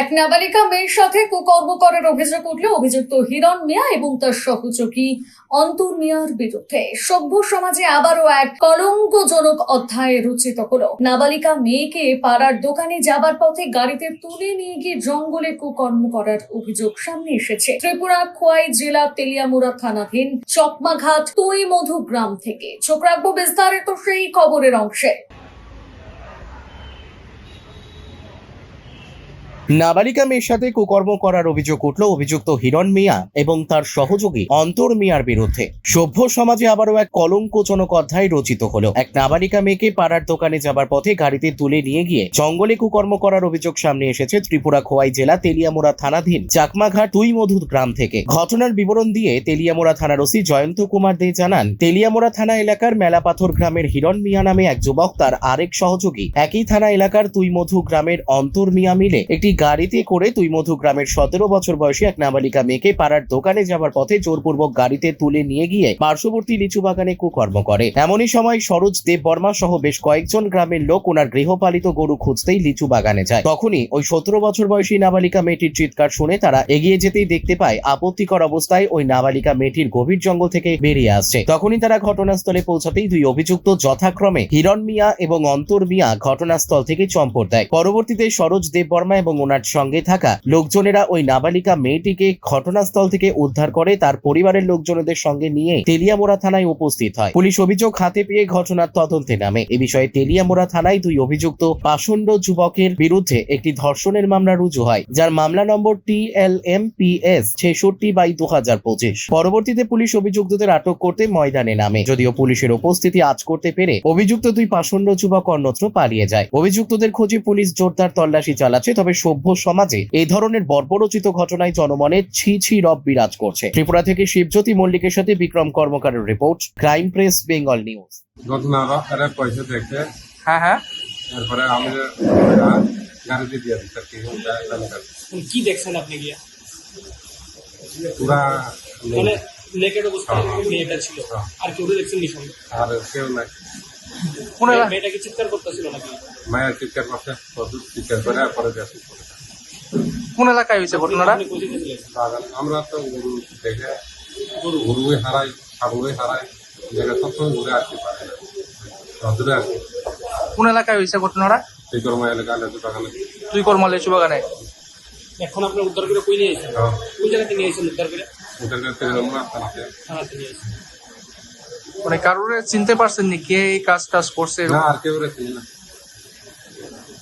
এক নাবালিকা মেয়ের সাথে কুকর্ম করার অভিযোগ উঠল অভিযুক্ত হিরণ মিয়া এবং তার সহযোগী অন্তর মিয়ার বিরুদ্ধে সভ্য সমাজে আবারও এক কলঙ্কজনক অধ্যায় রচিত হলো। নাবালিকা মেয়েকে পাড়ার দোকানে যাবার পথে গাড়িতে তুলে নিয়ে গিয়ে জঙ্গলে কুকর্ম করার অভিযোগ সামনে এসেছে। ত্রিপুরা খোয়াই জেলা তেলিয়ামুড়া থানাধীন চকমাঘাট তুই মধু গ্রাম থেকে। চোখ রাখব বিস্তারিত সেই খবরের অংশে। নাবালিকা মেয়ের সাথে কুকর্ম করার অভিযোগ উঠল অভিযুক্ত হিরণ মিয়া এবং তার সহযোগী অন্তর মিয়ার বিরুদ্ধে। সভ্য সমাজে আবারও এক কলঙ্কজনক অধ্যায় রচিত হলো। এক নাবালিকা মেয়েকে পাড়ার দোকানে যাবার পথে গাড়িতে তুলে নিয়ে গিয়ে জঙ্গলে কুকর্ম করার অভিযোগ সামনে এসেছে ত্রিপুরা খোয়াই জেলা তেলিয়ামুড়া থানাধীন চাকমাঘাট তুই মধুর গ্রাম থেকে। ঘটনার বিবরণ দিয়ে তেলিয়ামুড়া থানার ওসি জয়ন্ত কুমার দে জানান, তেলিয়ামুড়া থানা এলাকার মেলাপাথর গ্রামের হিরণ মিয়া নামে এক যুবক তার আরেক সহযোগী একই থানা এলাকার তুই মধু গ্রামের অন্তর মিয়া মিলে একটি গাড়িতে করে তুই মধু গ্রামের সতেরো বছর বয়সী এক নাবালিকা মেয়েকে পাড়ার দোকানে যাবার পথে জোরপূর্বক গাড়িতে তুলে নিয়ে গিয়ে পার্শ্ববর্তী লিচু বাগানে কুকর্ম করে। এমনই সময় সরোজ দেব বর্মা সহ বেশ কয়েকজন গ্রামের লোক ওনার গৃহপালিত গরু খুঁজতেই লিচু বাগানে যায়। তখনই ওই সতেরো বছর বয়সী নাবালিকা মেয়েটির চিৎকার শুনে তারা এগিয়ে যেতেই দেখতে পায় আপত্তিকর অবস্থায় ওই নাবালিকা মেয়েটির গভীর জঙ্গল থেকে বেরিয়ে আসছে। তখনই তারা ঘটনাস্থলে পৌঁছাতেই দুই অভিযুক্ত যথাক্রমে হিরণ মিয়া এবং অন্তর মিয়া ঘটনাস্থল থেকে চম্পট দেয়। পরবর্তীতে সরোজ দেব বর্মা এবং ওনার সঙ্গে থাকা লোকজনেরা ওই নাবালিকা মেয়েটিকে ঘটনাস্থল থেকে উদ্ধার করে তার পরিবারের লোকজনদের সঙ্গে নিয়ে তেলিয়ামোড়া থানায় উপস্থিত হয়। পুলিশ অভিযোগ হাতে পেয়ে ঘটনার তদন্তে নামে। এ বিষয়ে তেলিয়ামোড়া থানায় দুই অভিযুক্ত পাষণ্ড যুবকের বিরুদ্ধে একটি ধর্ষণের মামলা রুজু হয়, যার মামলা number T L M P S ছেষট্টি বাই দু হাজার পঁচিশ। পরবর্তীতে পুলিশ অভিযুক্তদের আটক করতে ময়দানে নামে। যদিও পুলিশের উপস্থিতি আজ করতে পেরে অভিযুক্ত দুই পাষণ্ড যুবক অন্যত্র পালিয়ে যায়। অভিযুক্তদের খোঁজে পুলিশ জোরদার তল্লাশি চালাচ্ছে, তবে সভ্য সমাজে এই ধরনের বর্বরচিত ঘটনায় জনমনে ছি ছি রব বিরাজ করছে। ত্রিপুরা থেকে শিবজ্যোতি মল্লিকের সাথে Bikram কর্মকারের report crime press Bengal news. পয়সা হ্যাঁ হ্যাঁ। তারপরে আমি গাড়িতে দিয়ে দিই কি কি দেখছেন আপনি গিয়া? পুরা মানে হ্যাঁ। মেয়েটা ছিল। আর কেউ দেখছেন নিশান আর কেউ নাই। চিৎকার করতেছিল নাকি? মায়ের চিৎকার করছে চিৎকার করে পরে কোন এলাকায় হয়েছে ঘটনাটা? আমরা তো গরু দেখে গরু গরুই হারাই ছাগলই হারাই দেখে সবসময় ঘুরে আসতে পারে না। রদুরে আসি। কোন এলাকায় হয়েছে ঘটনাটা? সেই কর্ম এলাকা লেজু বাগানে তুই কর্ম লেচু বাগানে এখন আপনি উদ্ধার করে কই নিয়ে এসেছেন? হ্যাঁ। কোন জায়গাতে নিয়ে এসেছেন উদ্ধার করে? ওটাকে তৃণমূল আসতে থানাতে নিয়ে এসেছেন। মানে কারোর চিনতে পারছেন নি কে এই কাজ টাজ করছে না আর কেউ রেখে না।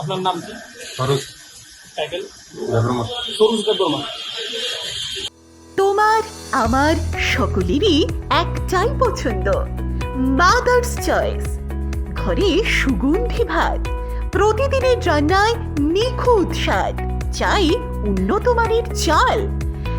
আপনার নাম কি? খরচ টাইটেল দেবরমা সরুজ তোমার আমার সকলেরই একটাই পছন্দ। মাদার্স চয়েস ঘরে সুগন্ধি ভাত। প্রতিদিনের রান্নায় নিখুঁত স্বাদ। চাই উন্নত মানের চাল।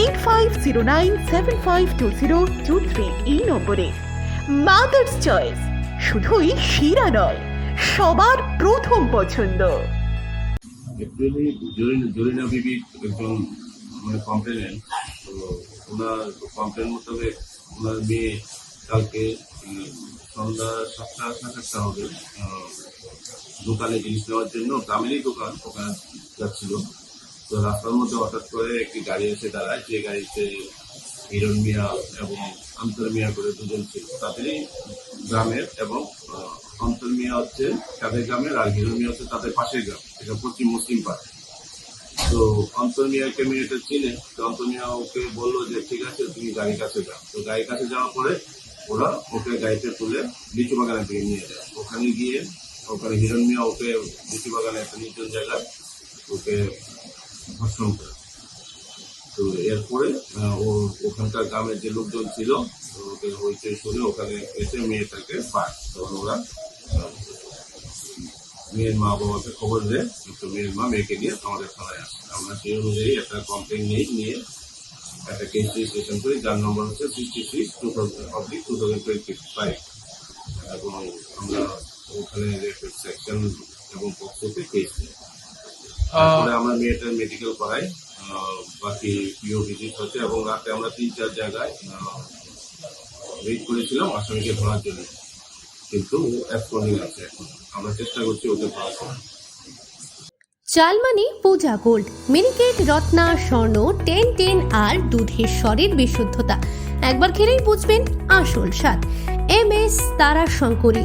Eight seven five two zero two three এই নম্বরে। মাদার্স চয়েস শুধুই সেরা নয়, সবার প্রথম পছন্দ। মানে কমপ্লেনেন্ট তো ওনার কমপ্লেন মোতাবেক মেয়ে কালকে সন্ধ্যা সাতটা সাতটা হবে দোকানে জিনিস নেওয়ার জন্য। গ্রামেরই দোকান, ওখানে যাচ্ছিল। তো রাস্তার মধ্যে হঠাৎ করে একটি গাড়ি এসে দাঁড়ায়, যে গাড়িতে হিরণ মিয়া এবং অন্তর মিয়া করে দুজন ছিল। তাদেরই গ্রামের এবং অন্তর মিয়া হচ্ছে তাদের গ্রামের আর হিরণ মিয়া হচ্ছে তাদের পাশের গ্রাম। এটা পশ্চিম মুসলিম পাড়া। তো অন্তর মিয়াকে মেয়েটা চিনে, তো অন্তর মিয়া ওকে বলল যে, ঠিক আছে, তুমি গাড়ির কাছে যাও। তো গাড়ির কাছে যাওয়ার পরে ওরা ওকে গাড়িতে তুলে লিচু বাগানের দিকে নিয়ে যায়। ওখানে গিয়ে ওখানে হিরণ মিয়া ওকে লিচু বাগানে একটা নির্জন জায়গায় ওকে ধর্ষণ করে তো এরপরে ও ওখানকার গ্রামের যে লোকজন ছিল তো ওকে হইচই শুনে ওখানে এসে মেয়েটাকে পায়। তখন ওরা মেয়ের মা বাবাকে খবর দেয় কিন্তু মেয়ের মা মেয়েকে নিয়ে আমাদের থানায় আসে। আমরা সেই অনুযায়ী একটা কমপ্লেন নিয়ে নিয়ে একটা কেস রেজিস্ট্রেশন করি। যার নম্বর হচ্ছে fifty six two thousand oblique two thousand twenty five এবং আমরা ওখানে সেকশন এবং পক্ষকে কেস নিই। তারপরে আমরা মেয়েটার মেডিকেল করাই বাকি পিও ভিজিট হচ্ছে এবং রাতে আমরা তিন চার জায়গায় ওয়েট করেছিলাম আসামিকে ধরার জন্য। কিন্তু অ্যাবসকন্ডিং আছে এখন। আমরা চেষ্টা করছি ওকে ধরার জন্য। চালমানি Puja gold miniket Ratna Swarna ten ten আর দুধের স্বরের বিশুদ্ধতা। একবার খেলেই বুঝবেন আসল স্বাদ। এম এস তারা শঙ্করী